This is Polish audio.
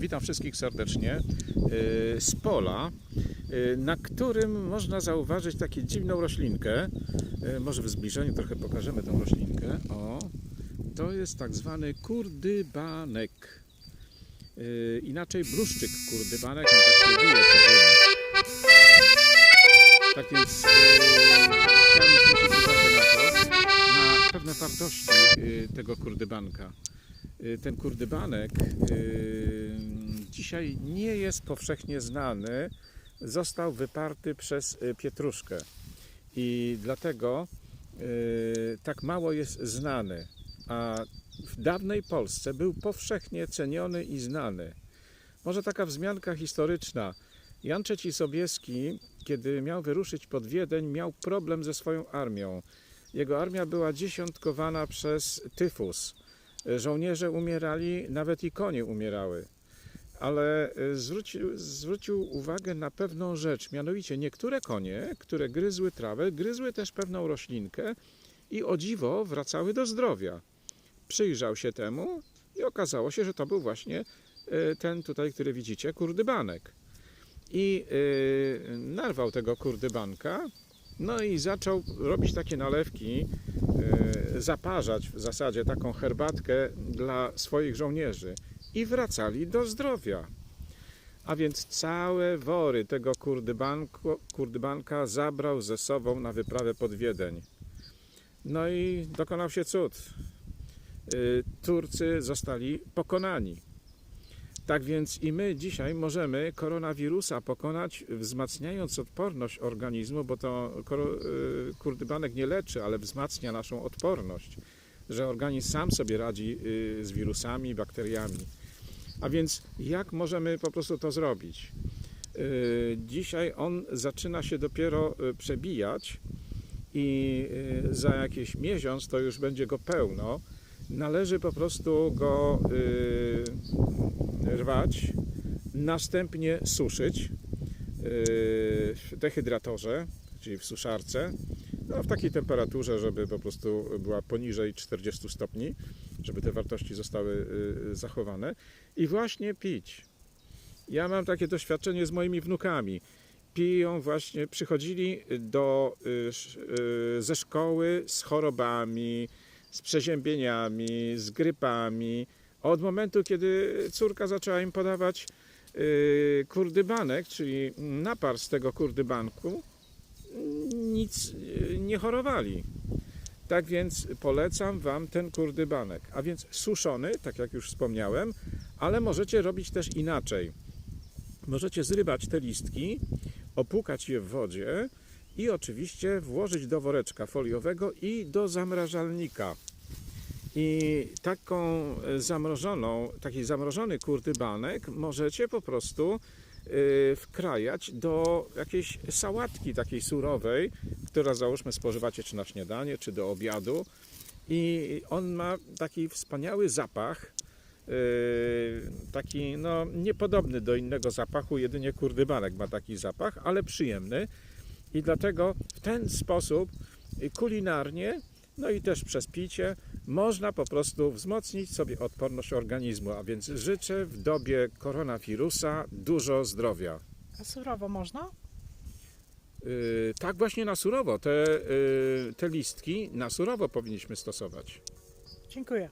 Witam wszystkich serdecznie yy, z pola, yy, na którym można zauważyć taką dziwną roślinkę. Yy, Może w zbliżeniu trochę pokażemy tę roślinkę. O, to jest tak zwany kurdybanek. Inaczej bluszczyk kurdybanek, no tak się. Tak yy, chciałem zwrócić uwagę na pewne wartości tego kurdybanka. Y, ten kurdybanek y, dzisiaj nie jest powszechnie znany. Został wyparty przez y, pietruszkę i dlatego y, tak mało jest znany. A w dawnej Polsce był powszechnie ceniony i znany. Może taka wzmianka historyczna. Jan III Sobieski, kiedy miał wyruszyć pod Wiedeń, miał problem ze swoją armią. Jego armia była dziesiątkowana przez tyfus. Żołnierze umierali, nawet i konie umierały. Ale y, zwrócił, zwrócił uwagę na pewną rzecz, mianowicie niektóre konie, które gryzły trawę, gryzły też pewną roślinkę i o dziwo wracały do zdrowia. Przyjrzał się temu i okazało się, że to był właśnie y, ten tutaj, który widzicie, kurdybanek. I y, narwał tego kurdybanka, no i zaczął robić takie nalewki, e, zaparzać w zasadzie taką herbatkę dla swoich żołnierzy i wracali do zdrowia. A więc całe wory tego kurdybanka zabrał ze sobą na wyprawę pod Wiedeń. No i dokonał się cud. E, Turcy zostali pokonani. Tak więc i my dzisiaj możemy koronawirusa pokonać, wzmacniając odporność organizmu, bo to y, kurdybanek nie leczy, ale wzmacnia naszą odporność, że organizm sam sobie radzi y, z wirusami, bakteriami. A więc jak możemy po prostu to zrobić? Y, Dzisiaj on zaczyna się dopiero przebijać i za jakiś miesiąc to już będzie go pełno. Należy po prostu go następnie suszyć yy, w dehydratorze, czyli w suszarce, no, w takiej temperaturze, żeby po prostu była poniżej 40 stopni, żeby te wartości zostały yy, zachowane i właśnie pić. Ja mam takie doświadczenie z moimi wnukami. Piją właśnie, przychodzili do, yy, ze szkoły z chorobami, z przeziębieniami, z grypami, od momentu, kiedy córka zaczęła im podawać yy, kurdybanek, czyli napar z tego kurdybanku, nic yy, nie chorowali. Tak więc polecam Wam ten kurdybanek. A więc suszony, tak jak już wspomniałem, ale możecie robić też inaczej. Możecie zrybać te listki, opłukać je w wodzie i oczywiście włożyć do woreczka foliowego i do zamrażalnika. I taką e, zamrożoną, taki zamrożony kurdybanek możecie po prostu y, wkrajać do jakiejś sałatki takiej surowej, która załóżmy spożywacie czy na śniadanie, czy do obiadu. I on ma taki wspaniały zapach, y, taki no, niepodobny do innego zapachu, jedynie kurdybanek ma taki zapach, ale przyjemny. I dlatego w ten sposób kulinarnie, no i też przez picie, można po prostu wzmocnić sobie odporność organizmu. A więc życzę w dobie koronawirusa dużo zdrowia. A surowo można? Yy, tak właśnie na surowo. Te, yy, te listki na surowo powinniśmy stosować. Dziękuję.